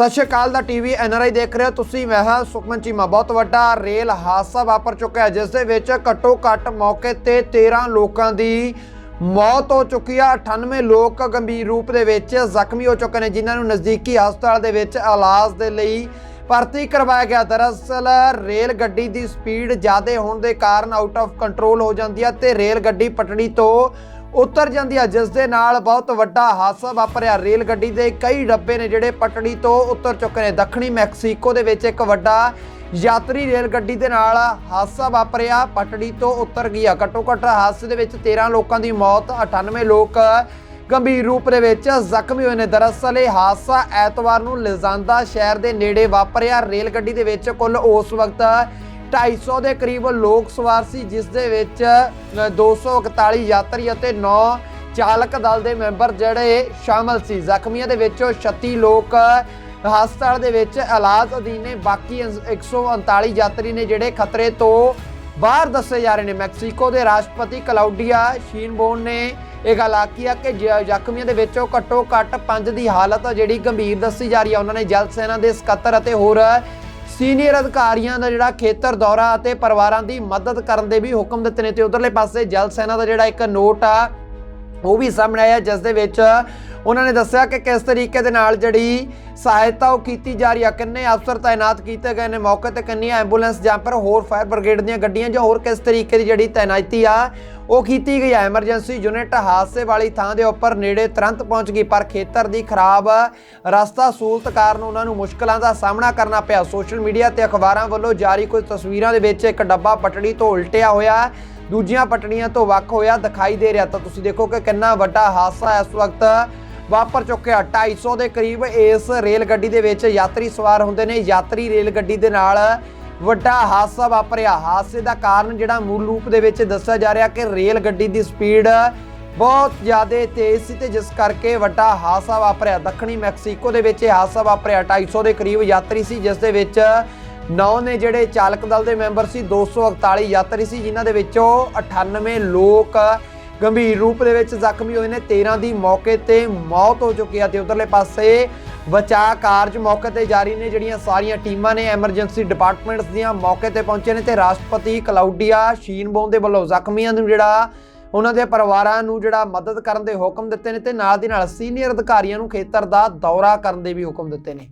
ਸਤਿ ਸ਼੍ਰੀ ਅਕਾਲ ਦਾ TV NRI ਦੇਖ ਰਹੇ ਹੋ ਤੁਸੀਂ। ਮੈਂ ਹਾਂ ਸੁਖਮਨ ਚੀਮਾ। ਬਹੁਤ ਵੱਡਾ ਰੇਲ ਹਾਦਸਾ ਵਾਪਰ ਚੁੱਕਿਆ ਜਿਸ ਦੇ ਵਿੱਚ ਘੱਟੋ ਘੱਟ ਮੌਕੇ ਤੇ 13 ਲੋਕਾਂ ਦੀ ਮੌਤ ਹੋ ਚੁੱਕੀ ਆ। 98 ਲੋਕ ਗੰਭੀਰ ਰੂਪ ਦੇ ਵਿੱਚ ਜ਼ਖਮੀ ਹੋ ਚੁੱਕੇ ਨੇ, ਜਿਨ੍ਹਾਂ ਨੂੰ ਨਜ਼ਦੀਕੀ ਹਸਪਤਾਲ ਦੇ ਵਿੱਚ ਇਲਾਜ ਦੇ ਲਈ ਭਰਤੀ ਕਰਵਾਇਆ ਗਿਆ। ਦਰਅਸਲ ਰੇਲ ਗੱਡੀ ਦੀ ਸਪੀਡ ਜ਼ਿਆਦਾ ਹੋਣ ਦੇ ਕਾਰਨ ਆਊਟ ਆਫ ਕੰਟਰੋਲ ਹੋ ਜਾਂਦੀ ਹੈ ਤੇ ਰੇਲ ਗੱਡੀ ਪਟੜੀ ਤੋਂ ਉਤਰ ਜਾਂਦੀ ਹੈ ਜਿਸ ਦੇ ਨਾਲ ਬਹੁਤ ਵੱਡਾ ਹਾਦਸਾ ਵਾਪਰਿਆ। ਰੇਲ ਗੱਡੀ ਦੇ ਕਈ ਡੱਬੇ ਨੇ ਜਿਹੜੇ ਪਟੜੀ ਤੋਂ ਉਤਰ ਚੁੱਕੇ ਨੇ। ਦੱਖਣੀ ਮੈਕਸੀਕੋ ਦੇ ਵਿੱਚ ਇੱਕ ਵੱਡਾ ਯਾਤਰੀ ਰੇਲ ਗੱਡੀ ਦੇ ਨਾਲ ਹਾਦਸਾ ਵਾਪਰਿਆ। ਪਟੜੀ ਤੋਂ ਉਤਰ ਗਿਆ ਘੱਟੋ ਘੱਟ ਹਾਦਸੇ ਦੇ ਵਿੱਚ 13 ਲੋਕਾਂ ਦੀ ਮੌਤ 98 ਲੋਕ ਗੰਭੀਰ ਰੂਪ ਦੇ ਵਿੱਚ ਜ਼ਖਮੀ ਹੋਏ ਨੇ। ਦਰਅਸਲ ਇਹ ਹਾਦਸਾ ਐਤਵਾਰ ਨੂੰ ਲਿਜ਼ਾਂਦਾ ਸ਼ਹਿਰ ਦੇ ਨੇੜੇ ਵਾਪਰਿਆ। ਰੇਲ ਗੱਡੀ ਦੇ ਵਿੱਚ ਕੁੱਲ ਉਸ ਵਕਤ 250 ਦੇ ਕਰੀਬ ਲੋਕ ਸਵਾਰ ਸੀ ਜਿਸ ਦੇ ਵਿੱਚ ਅ, 241 ਯਾਤਰੀ ਅਤੇ 9 ਚਾਲਕ ਦਲ ਦੇ ਮੈਂਬਰ ਜਿਹੜੇ ਸ਼ਾਮਲ ਸੀ। ਜ਼ਖਮੀਆਂ ਦੇ ਵਿੱਚੋਂ 36 ਲੋਕ ਹਸਪਤਾਲ ਦੇ ਵਿੱਚ ਇਲਾਜ ਅਧੀਨ ਨੇ। ਬਾਕੀ 139 ਯਾਤਰੀ ਨੇ ਜਿਹੜੇ ਖਤਰੇ ਤੋਂ ਬਾਹਰ ਦੱਸੇ ਜਾ ਰਹੇ ਨੇ। ਮੈਕਸੀਕੋ ਦੇ ਰਾਸ਼ਟਰਪਤੀ ਕਲਾਉਡੀਆ ਸ਼ੀਨਬੋਨ ਨੇ ਇਹ ਗੱਲ ਆਖੀ ਆ ਕਿ ਜ਼ਖਮੀਆਂ ਦੇ ਵਿੱਚੋਂ ਘੱਟੋ ਘੱਟ 5 ਦੀ ਹਾਲਤ ਜਿਹੜੀ ਗੰਭੀਰ ਦੱਸੀ ਜਾ ਰਹੀ ਆ। ਉਹਨਾਂ ਨੇ ਜਲ ਸੈਨਾ ਦੇ ਸਕੱਤਰ ਅਤੇ ਹੋਰ ਸੀਨੀਅਰ ਅਧਿਕਾਰੀਆਂ ਦਾ ਜਿਹੜਾ ਖੇਤਰ ਦੌਰਾ ਅਤੇ ਪਰਿਵਾਰਾਂ ਦੀ ਮਦਦ ਕਰਨ ਦੇ ਵੀ ਹੁਕਮ ਦਿੱਤੇ ਨੇ ਤੇ ਉਧਰਲੇ ਪਾਸੇ ਜਲ ਸੈਨਾ ਦਾ ਜਿਹੜਾ ਇੱਕ ਨੋਟ ਆ ਉਹ ਵੀ ਸਾਹਮਣੇ ਆਇਆ, ਜਿਸ ਦੇ ਵਿੱਚ ਉਹਨਾਂ ਨੇ ਦੱਸਿਆ ਕਿ ਕਿਸ ਤਰੀਕੇ ਦੇ ਨਾਲ ਜਿਹੜੀ ਸਹਾਇਤਾ ਉਹ ਕੀਤੀ ਜਾ ਰਹੀ ਆ, ਕਿੰਨੇ ਅਫਸਰ ਤਾਇਨਾਤ ਕੀਤੇ ਗਏ ਨੇ, ਮੌਕੇ ਤੇ ਕਿੰਨੀਆਂ ਐਂਬੂਲੈਂਸ ਜਾਂ ਪਰ ਹੋਰ ਫਾਇਰ ਬ੍ਰਿਗੇਡ ਦੀਆਂ ਗੱਡੀਆਂ ਜਾਂ ਹੋਰ ਕਿਸ ਤਰੀਕੇ ਦੀ ਜਿਹੜੀ ਤਾਇਨਾਤੀ ਆ, ਉਹ ਕੀਤੀ ਗਈ ਆ। ਐਮਰਜੈਂਸੀ ਯੂਨਿਟ ਹਾਦਸੇ ਵਾਲੀ ਥਾਂ ਦੇ ਉੱਪਰ ਨੇੜੇ ਤੁਰੰਤ ਪਹੁੰਚ ਗਈ, ਪਰ ਖੇਤਰ ਦੀ ਖਰਾਬ ਰਸਤਾ ਸਹੂਲਤ ਕਾਰਨ ਉਹਨਾਂ ਨੂੰ ਮੁਸ਼ਕਲਾਂ ਦਾ ਸਾਹਮਣਾ ਕਰਨਾ ਪਿਆ। ਸੋਸ਼ਲ ਮੀਡੀਆ ਤੇ ਅਖਬਾਰਾਂ ਵੱਲੋਂ ਜਾਰੀ ਕੁਝ ਤਸਵੀਰਾਂ ਦੇ ਵਿੱਚ ਇੱਕ ਡੱਬਾ ਪਟੜੀ ਤੋਂ ਉਲਟਿਆ ਹੋਇਆ। ਦੂਜੀਆਂ ਪਟੜੀਆਂ ਤੋਂ ਵੱਖ ਹੋਇਆ ਦਿਖਾਈ ਦੇ ਰਿਹਾ। ਤਾਂ ਤੁਸੀਂ ਦੇਖੋ ਕਿ ਕਿੰਨਾ ਵੱਡਾ ਹਾਦਸਾ ਇਸ ਵਕਤ ਵਾਪਰ ਚੁੱਕਿਆ। 250 ਦੇ ਕਰੀਬ ਇਸ ਰੇਲ ਗੱਡੀ ਦੇ ਵਿੱਚ ਯਾਤਰੀ ਸਵਾਰ ਹੁੰਦੇ ਨੇ। ਯਾਤਰੀ ਰੇਲ ਗੱਡੀ ਦੇ ਨਾਲ ਵੱਡਾ ਹਾਦਸਾ ਵਾਪਰਿਆ। ਹਾਦਸੇ ਦਾ ਕਾਰਨ ਜਿਹੜਾ ਮੂਲ ਰੂਪ ਦੇ ਵਿੱਚ ਦੱਸਿਆ ਜਾ ਰਿਹਾ ਕਿ ਰੇਲ ਗੱਡੀ ਦੀ ਸਪੀਡ ਬਹੁਤ ਜ਼ਿਆਦਾ ਤੇਜ਼ ਸੀ ਤੇ ਜਿਸ ਕਰਕੇ ਵੱਡਾ ਹਾਦਸਾ ਵਾਪਰਿਆ। ਦੱਖਣੀ ਮੈਕਸੀਕੋ ਦੇ ਵਿੱਚ ਇਹ ਹਾਦਸਾ ਵਾਪਰਿਆ। 250 ਦੇ ਕਰੀਬ ਯਾਤਰੀ ਸੀ, ਜਿਸ ਦੇ ਵਿੱਚ 9 ਨੇ ਜਿਹੜੇ ਚਾਲਕ ਦਲ ਦੇ ਮੈਂਬਰ ਸੀ 241 ਯਾਤਰੀ ਸੀ, ਜਿਨ੍ਹਾਂ ਦੇ ਵਿੱਚੋਂ 98 ਲੋਕ ਗੰਭੀਰ ਰੂਪ ਦੇ ਵਿੱਚ ਜ਼ਖਮੀ ਹੋਏ ਨੇ। 13 ਦੀ ਮੌਕੇ ਤੇ ਮੌਤ ਹੋ ਚੁੱਕੀ ਹੈ ਤੇ ਉਧਰਲੇ ਪਾਸੇ ਬਚਾਅ ਕਾਰਜ ਮੌਕੇ ਤੇ ਜਾਰੀ ਨੇ। ਜਿਹੜੀਆਂ ਸਾਰੀਆਂ ਟੀਮਾਂ ਨੇ ਐਮਰਜੈਂਸੀ ਡਿਪਾਰਟਮੈਂਟਸ ਦੀਆਂ ਮੌਕੇ ਤੇ ਪਹੁੰਚੇ ਨੇ ਤੇ ਰਾਸ਼ਟਰਪਤੀ ਕਲਾਉਡੀਆ ਸ਼ੀਨਬੋਨ ਦੇ ਵੱਲੋਂ ਜ਼ਖਮੀਆਂ ਨੂੰ ਜਿਹੜਾ ਉਹਨਾਂ ਦੇ ਪਰਿਵਾਰਾਂ ਨੂੰ ਜਿਹੜਾ ਮਦਦ ਕਰਨ ਦੇ ਹੁਕਮ ਦਿੱਤੇ ਨੇ ਤੇ ਨਾਲ ਦੀ ਨਾਲ ਸੀਨੀਅਰ ਅਧਿਕਾਰੀਆਂ ਨੂੰ ਖੇਤਰ ਦਾ ਦੌਰਾ ਕਰਨ ਦੇ ਵੀ ਹੁਕਮ ਦਿੱਤੇ ਨੇ।